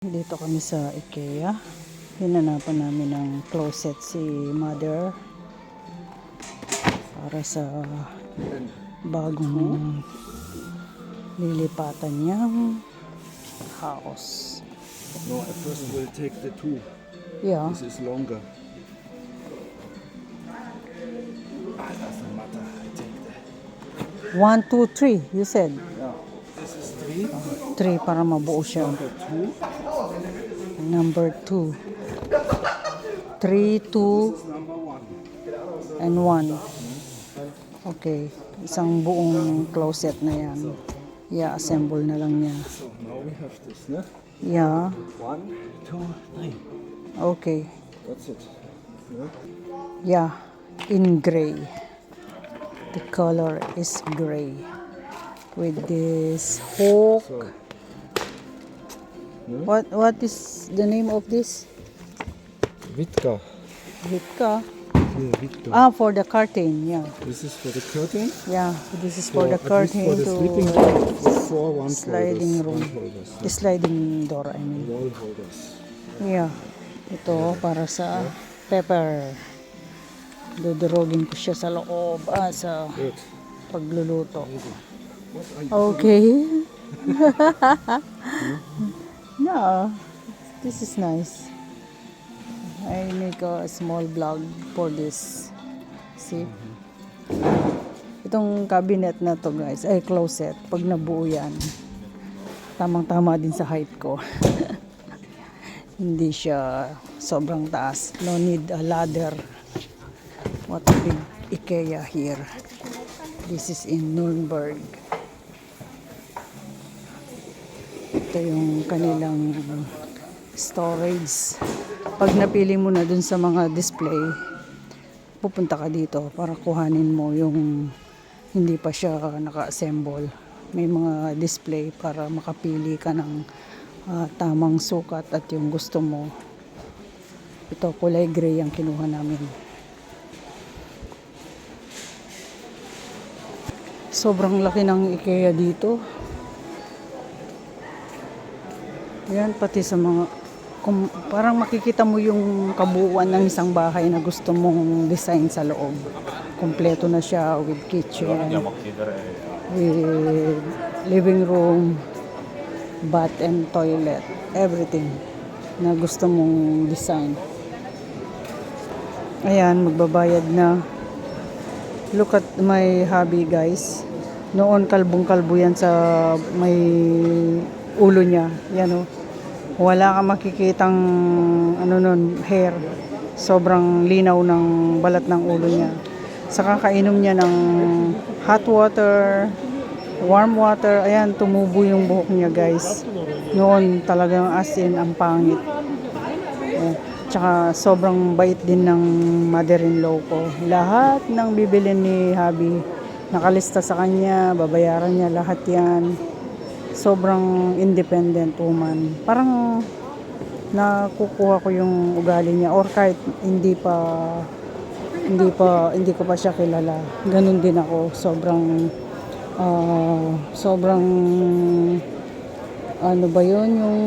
Dito kami sa IKEA. Hinanapan namin ng closet si mother para sa bagong lilipatan niyang house. No, at first we'll take the two. Yeah. This is longer. Ah, doesn't matter. I take that. One, two, three, you said. Yeah. This is three. Three para mabuo siya. Number two. Number two. Three, two, This is number one. and one. Okay. Isang buong closet na yan. I-assemble na lang niya. So now we have this, ne? Yeah. One, two, three. Okay. That's it. Yeah, in gray. The color is gray. With this hook. So, What what is the name of this? Vitka. Vitka. Here, Vitka. Ah, for the curtain. Yeah, This is for the curtain. yeah. This is for the at least curtain for the to sleeping room. Four one sliding holders. room. One holders. the sliding door. I mean. Wall holders. Yeah. Ito para sa pepper. Dudurogin ko siya sa loob ah, sa Good. pagluluto. Okay. no, this is nice. I make a small vlog for this. See? Itong cabinet na to guys, ay closet, pag nabuo yan, tamang-tama din sa height ko. Hindi siya sobrang taas. No need a ladder. What a big IKEA here. This is in Nuremberg. Ito yung kanilang storage. Pag napili mo na dun sa mga display, pupunta ka dito para kuhanin mo yung hindi pa siya naka-assemble. May mga display para makapili ka ng ah, tamang sukat at yung gusto mo. Ito, kulay gray ang kinuha namin. Sobrang laki ng IKEA dito. Yan, pati sa mga, kung, parang makikita mo yung kabuuan ng isang bahay na gusto mong design sa loob. Kompleto na siya with kitchen, with living room, bath and toilet, everything na gusto mong design. Ayan, magbabayad na. Look at my hubby guys. Noon kalbong-kalbo yan sa may ulo niya. Yan o. Wala kang makikitang ano nun, hair. Sobrang linaw ng balat ng ulo niya. Sa kakainom niya ng hot water, warm water, ayan, tumubo yung buhok niya guys. Noon talagang as in ang pangit. Eh, Tsaka sobrang bait din ng mother-in-law ko. Lahat ng bibilin ni Habi, nakalista sa kanya, babayaran niya lahat yan. Sobrang independent woman. Parang nakukuha ko yung ugali niya or kahit hindi pa hindi pa hindi ko pa siya kilala. Ganun din ako. Sobrang ah, sobrang ano ba 'yon yung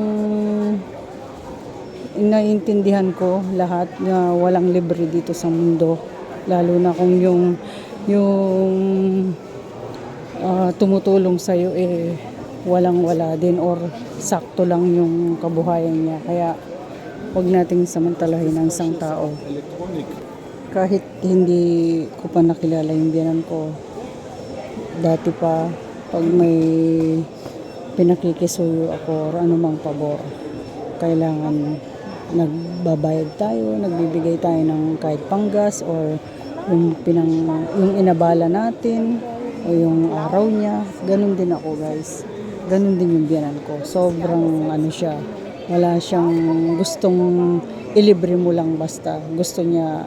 naiintindihan ko lahat na walang libre dito sa mundo lalo na kung yung yung ah, tumutulong sa iyo eh walang wala din or sakto lang yung kabuhayan niya. Kaya wag nating samantalahin ang isang tao. Kahit hindi ko pa nakilala yung biyanan ko dati pa pag may pinakikisuyo ako or anumang pabor kailangan nagbabayad tayo nagbibigay tayo ng kahit panggas or yung pinang yung inabala natin o yung araw niya. Ganun din ako guys ganun din yung biyanan ko. Sobrang ano siya wala siyang gustong ilibre mo lang basta. Gusto niya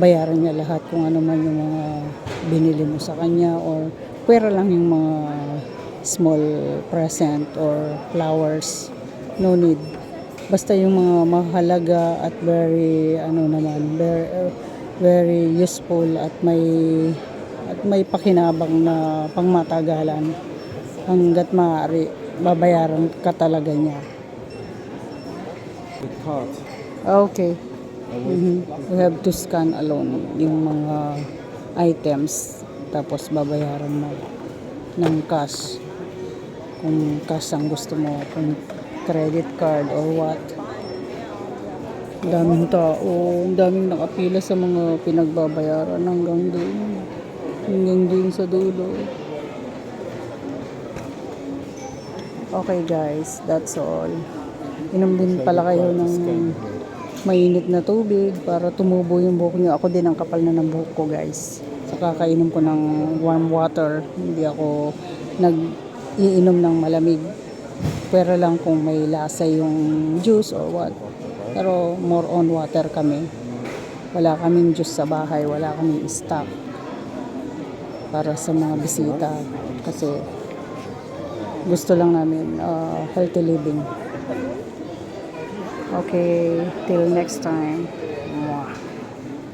bayaran niya lahat kung ano man yung mga binili mo sa kanya or pwera lang yung mga small present or flowers. No need. Basta yung mga mahalaga at very ano naman very, very useful at may at may pakinabang na pangmatagalan hanggat maaari babayaran ka talaga niya. Okay. Mhm. We have to scan alone yung mga items tapos babayaran mo ng cash kung cash ang gusto mo kung credit card or what daming tao daming nakapila sa mga pinagbabayaran hanggang doon hanggang doon sa dulo okay guys that's all inom din pala kayo ng mainit na tubig para tumubo yung buhok nyo. Ako din ang kapal na ng buhok ko guys. Sa kakainom ko ng warm water, hindi ako nag-iinom ng malamig. Pero lang kung may lasa yung juice or what. Pero more on water kami. Wala kaming juice sa bahay, wala kaming stock para sa mga bisita. Kasi gusto lang namin uh, healthy living. Okay, till next time.